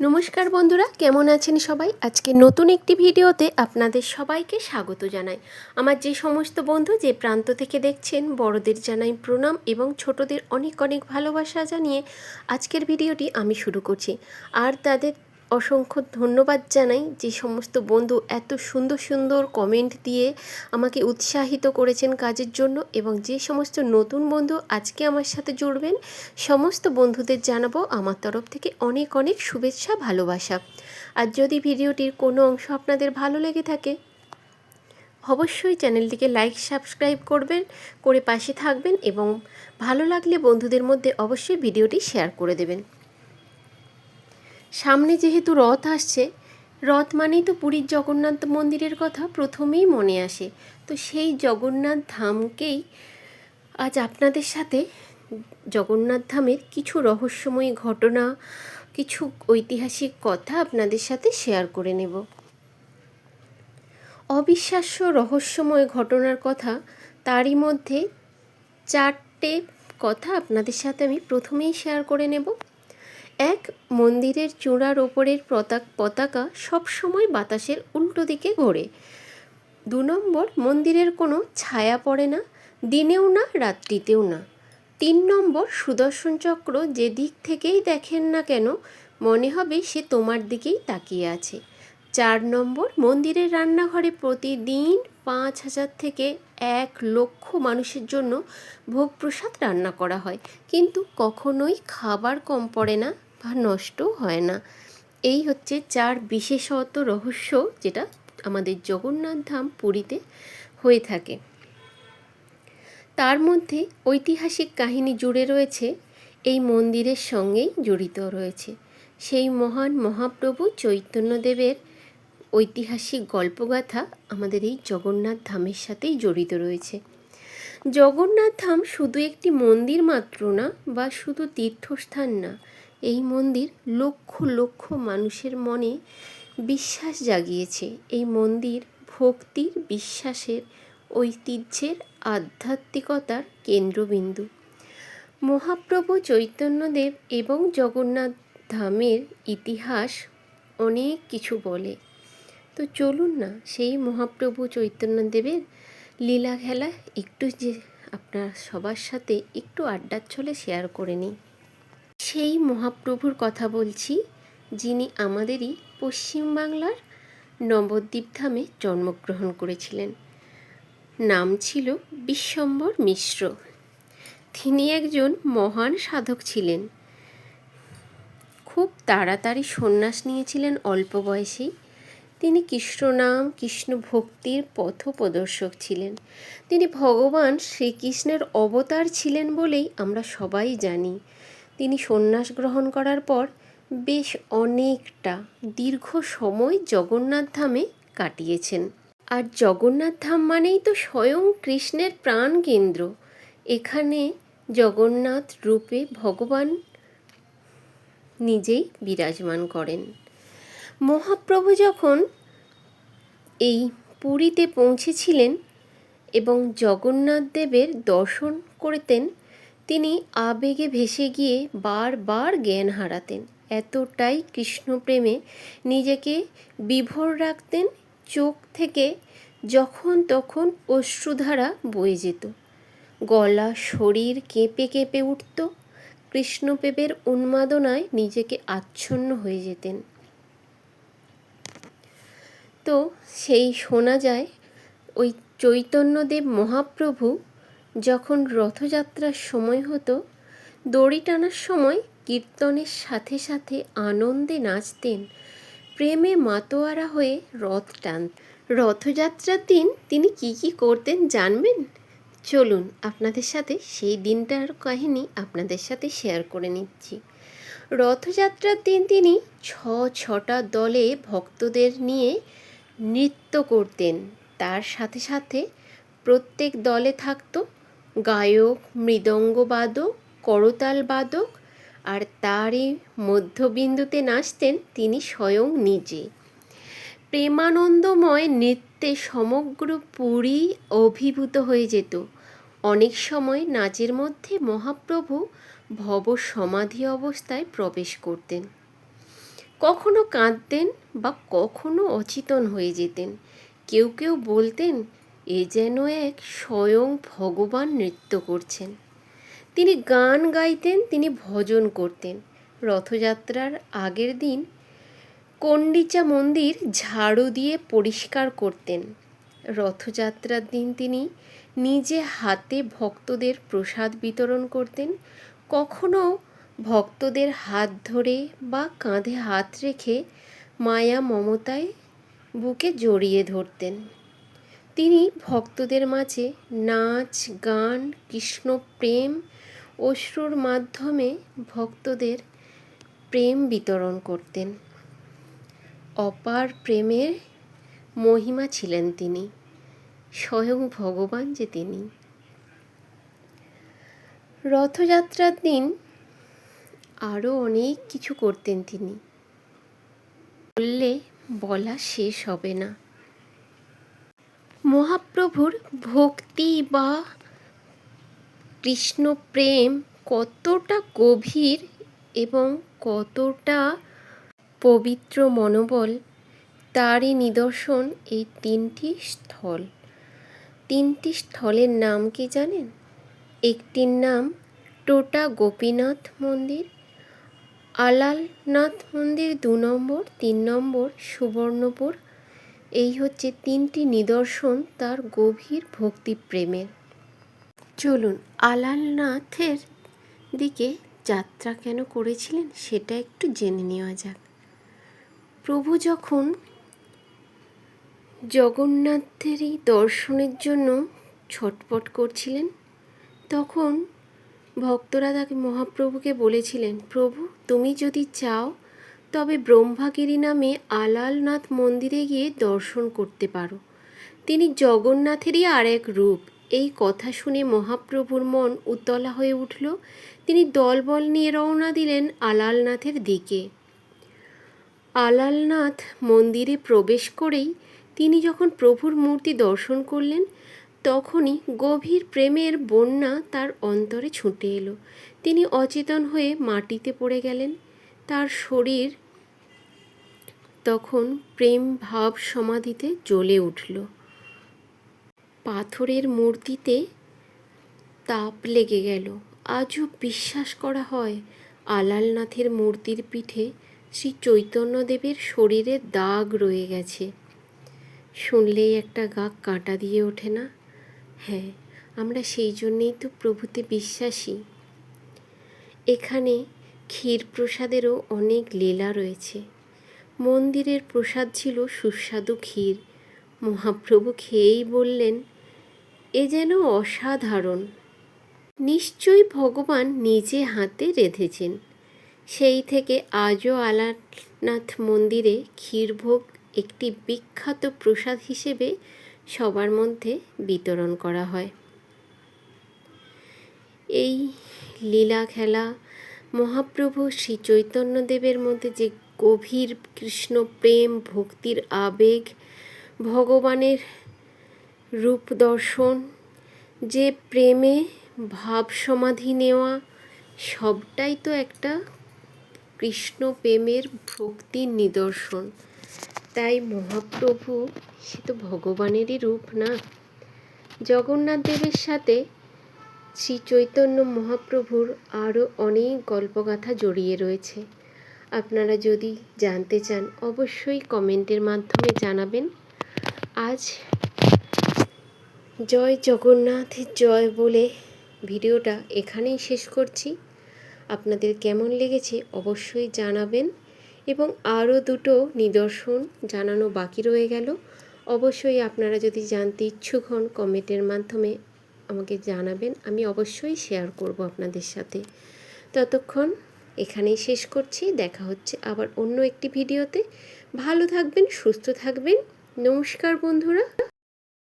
নমস্কার বন্ধুরা, কেমন আছেন সবাই? আজকে নতুন একটি ভিডিওতে আপনাদের সবাইকে স্বাগত জানাই। আমার যে সমস্ত বন্ধু যে প্রান্ত থেকে দেখছেন, বড়দের জানাই প্রণাম এবং ছোটদের অনেক অনেক ভালোবাসা জানিয়ে আজকের ভিডিওটি আমি শুরু করছি। আর তাদের অসংখ্য ধন্যবাদ জানাই যে সমস্ত বন্ধু এত সুন্দর সুন্দর কমেন্ট দিয়ে আমাকে উৎসাহিত করেছেন কাজের জন্য এবং যে সমস্ত নতুন বন্ধু আজকে আমার সাথে জুড়বেন, সমস্ত বন্ধুদের জানাব আমার তরফ থেকে অনেক অনেক শুভেচ্ছা, ভালোবাসা। আর যদি ভিডিওটির কোনো অংশ আপনাদের ভালো লেগে থাকে, অবশ্যই চ্যানেলটিকে লাইক সাবস্ক্রাইব করবেন, করে পাশে থাকবেন এবং ভালো লাগলে বন্ধুদের মধ্যে অবশ্যই ভিডিওটি শেয়ার করে দেবেন। সামনে যেহেতু রথ আসছে, রথ মানেই তো পুরীর জগন্নাথ মন্দিরের কথা প্রথমেই মনে আসে। তো সেই জগন্নাথ ধামকেই আজ আপনাদের সাথে জগন্নাথ ধামের কিছু রহস্যময়ী ঘটনা, কিছু ঐতিহাসিক কথা আপনাদের সাথে শেয়ার করে নেব। অবিশ্বাস্য রহস্যময় ঘটনার কথা, তারই মধ্যে চারটে কথা আপনাদের সাথে আমি প্রথমেই শেয়ার করে নেব। এক মন্দিরের চূড়ার ওপরের পতাক পতাকা সবসময় বাতাসের উল্টো দিকে ঘোরে। দু নম্বর, মন্দিরের কোনো ছায়া পড়ে না, দিনেও না, রাত্রিতেও না। তিন নম্বর, সুদর্শন চক্র যে দিক থেকেই দেখেন না কেন, মনে হবে সে তোমার দিকেই তাকিয়ে আছে। চার নম্বর, মন্দিরের রান্নাঘরে প্রতিদিন পাঁচ হাজার থেকে এক লক্ষ মানুষের জন্য ভোগ প্রসাদ রান্না করা হয়। কিন্তু কখনোই খাবার কম পড়ে না বা নষ্টও হয় না। এই হচ্ছে চার বিশেষত রহস্য যেটা আমাদের জগন্নাথ ধাম পুরীতে হয়ে থাকে। তার মধ্যে ঐতিহাসিক কাহিনী জুড়ে রয়েছে, এই মন্দিরের সঙ্গেই জড়িত রয়েছে। সেই মহান মহাপ্রভু চৈতন্যদেবের ঐতিহাসিক গল্পগাথা আমাদের এই জগন্নাথ ধামের সাথেই জড়িত রয়েছে। জগন্নাথ ধাম শুধু একটি মন্দির মাত্র না, বা শুধু তীর্থস্থান না এই মন্দির লক্ষ লক্ষ মানুষের মনে বিশ্বাস জাগিয়েছে। এই মন্দির ভক্তির বিশ্বাসের, ঐতিহ্যের আধ্যাত্মিকতার কেন্দ্রবিন্দু। মহাপ্রভু চৈতন্যদেব এবং জগন্নাথ ধামের ইতিহাস অনেক কিছু বলে। তো চলুন না, সেই মহাপ্রভু চৈতন্যদেবের লীলা খেলা একটু যে আপনার সবার সাথে একটু আড্ডার ছলে শেয়ার করে নিই। সেই মহাপ্রভুর কথা বলছি, যিনি আমাদেরই পশ্চিমবাংলার নবদ্বীপ ধামে জন্মগ্রহণ করেছিলেন। নাম ছিল বিশ্বম্বর মিশ্র। তিনি একজন মহান সাধক ছিলেন। খুব তাড়াতাড়ি সন্ন্যাস নিয়েছিলেন অল্প বয়সেই। তিনি কৃষ্ণনাম কৃষ্ণ ভক্তির পথ প্রদর্শক ছিলেন। তিনি ভগবান শ্রীকৃষ্ণের অবতার ছিলেন বলেই আমরা সবাই জানি। তিনি সন্ন্যাস গ্রহণ করার পর বেশ অনেকটা দীর্ঘ সময় জগন্নাথ ধামে কাটিয়েছেন। আর জগন্নাথ ধাম মানেই তো স্বয়ং কৃষ্ণের প্রাণ কেন্দ্র। এখানে জগন্নাথ রূপে ভগবান নিজেই বিরাজমান করেন। মহাপ্রভু যখন এই পুরীতে পৌঁছেছিলেন এবং জগন্নাথ দেবের দর্শন করতেন তিনি আবেগে ভেসে গিয়ে বারবার জ্ঞান হারাতেন। এতটাই কৃষ্ণপ্রেমে নিজেকে বিভোর রাখতেন, চোখ থেকে যখন তখন অশ্রুধারা বয়ে যেত। গলা, শরীর কেঁপে কেঁপে উঠত। কৃষ্ণপ্রেমের উন্মাদনায় নিজেকে আচ্ছন্ন হয়ে যেতেন। তো সেই শোনা যায়, ওই চৈতন্যদেব মহাপ্রভু যখন রথযাত্রার সময় হতো, দড়ি টানার সময় কীর্তনের সাথে সাথে আনন্দে নাচতেন। প্রেমে মাতোয়ারা হয়ে রথ টান, রথযাত্রার দিন তিনি কি কি করতেন জানবেন? চলুন আপনাদের সাথে সেই দিনটার কাহিনী আপনাদের সাথে শেয়ার করে নিচ্ছি। রথযাত্রার দিন তিনি ছ, ছটা দলে ভক্তদের নিয়ে নৃত্য করতেন। তার সাথে সাথে প্রত্যেক দলে থাকতো গায়ক মৃদঙ্গবাদক করতাল বাদক, আর তারই মধ্যবিন্দুতে নাচতেন তিনি স্বয়ং নিজে। প্রেমানন্দময় নৃত্যে সমগ্র পুরী অভিভূত হয়ে যেত। অনেক সময় নাচের মধ্যে মহাপ্রভু ভব সমাধি অবস্থায় প্রবেশ করতেন। কখনো কাঁদতেন বা কখনো অচেতন হয়ে যেতেন। কেউ কেউ বলতেন এ যেন এক স্বয়ং ভগবান নৃত্য করছেন। তিনি গান গাইতেন, তিনি ভজন করতেন। রথযাত্রার আগের দিন কন্ডিচা মন্দির ঝাড়ু দিয়ে পরিষ্কার করতেন। রথযাত্রার দিন তিনি নিজে হাতে ভক্তদের প্রসাদ বিতরণ করতেন। কখনো ভক্তদের হাত ধরে বা কাঁধে হাত রেখে মায়া মমতায় বুকে জড়িয়ে ধরতেন। তিনি ভক্তদের মাঝে নাচ, গান, কৃষ্ণ প্রেম, অশ্রুর মাধ্যমে ভক্তদের প্রেম বিতরণ করতেন। অপার প্রেমের মহিমা ছিলেন তিনি, স্বয়ং ভগবান যে তিনি। রথযাত্রার দিন আরও অনেক কিছু করতেন তিনি। বললে বলা শেষ হবে না। মহাপ্রভুর ভক্তি বা কৃষ্ণ প্রেম কতটা গভীর এবং কতটা পবিত্র মনোবল, তারই নিদর্শন এই তিনটি স্থল। তিনটি স্থলের নাম কি জানেন? একটির নাম টোটা গোপীনাথ মন্দির, আলালনাথ মন্দির দু নম্বর, তিন নম্বর, সুবর্ণপুর এই হচ্ছে তিনটি নিদর্শন তার গভীর ভক্তিপ্রেমের। চলুন, আলালনাথের দিকে যাত্রা কেন করেছিলেন সেটা একটু জেনে নেওয়া যাক। প্রভু যখন জগন্নাথেরই দর্শনের জন্য ছটপট করছিলেন, তখন ভক্তরা তাকে মহাপ্রভুকে বলেছিলেন, প্রভু, তুমি যদি চাও তবে ব্রহ্মাগিরি নামে আলালনাথ মন্দিরে গিয়ে দর্শন করতে পারো। তিনি জগন্নাথেরই আর এক রূপ। এই কথা শুনে মহাপ্রভুর মন উতলা হয়ে উঠল। তিনি দলবল নিয়ে রওনা দিলেন আলালনাথের দিকে। আলালনাথ মন্দিরে প্রবেশ করেই তিনি যখন প্রভুর মূর্তি দর্শন করলেন, তখনই গভীর প্রেমের বন্যা তার অন্তরে ছুটে এলো। তিনি অচেতন হয়ে মাটিতে পড়ে গেলেন। তার শরীর তখন প্রেম ভাব সমাধিতে জ্বলে উঠল। পাথরের মূর্তিতে তাপ লেগে গেল। আজও বিশ্বাস করা হয়, আলালনাথের মূর্তির পিঠে শ্রী চৈতন্যদেবের শরীরে দাগ রয়ে গেছে। শুনলেই একটা গা কাঁটা দিয়ে ওঠে না। হ্যাঁ আমরা সেই জন্যেই তো প্রভুতে বিশ্বাসী। এখানে ক্ষীর প্রসাদেরও অনেক লীলা রয়েছে। মন্দিরের প্রসাদ ছিল সুস্বাদু ক্ষীর। মহাপ্রভু খেয়েই বললেন, এ যেন অসাধারণ। নিশ্চয়ই ভগবান নিজে হাতে রেঁধেছেন। সেই থেকে আজও আলারনাথ মন্দিরে ক্ষীরভোগ একটি বিখ্যাত প্রসাদ হিসেবে সবার মধ্যে বিতরণ করা হয়। এই লীলা খেলা মহাপ্রভু শ্রী চৈতন্যদেবের মধ্যে যে গভীর কৃষ্ণ প্রেম, ভক্তির আবেগ, ভগবানের রূপ দর্শন, যে প্রেমে ভাব সমাধি নেওয়া, সবটাই তো একটা কৃষ্ণ প্রেমের ভক্তির নিদর্শন। তাই মহাপ্রভু, সে তো ভগবানেরই রূপ না? জগন্নাথ দেবের সাথে শ্রী চৈতন্য মহাপ্রভুর আরও অনেক গল্পগাথা জড়িয়ে রয়েছে। আপনারা যদি জানতে চান, অবশ্যই কমেন্টের মাধ্যমে জানাবেন। আজ জয় জগন্নাথ, জয় বলে ভিডিওটা এখানেই শেষ করছি। আপনাদের কেমন লেগেছে অবশ্যই জানাবেন এবং আরও দুটো নিদর্শন জানানো বাকি রয়ে গেল। অবশ্যই আপনারা যদি জানতে ইচ্ছুক হন, কমেন্টের মাধ্যমে আমাকে জানাবেন। আমি অবশ্যই শেয়ার করব আপনাদের সাথে। ততক্ষণ এখানেই শেষ করছি। দেখা হচ্ছে আবার অন্য একটি ভিডিওতে। ভালো থাকবেন, সুস্থ থাকবেন। নমস্কার বন্ধুরা।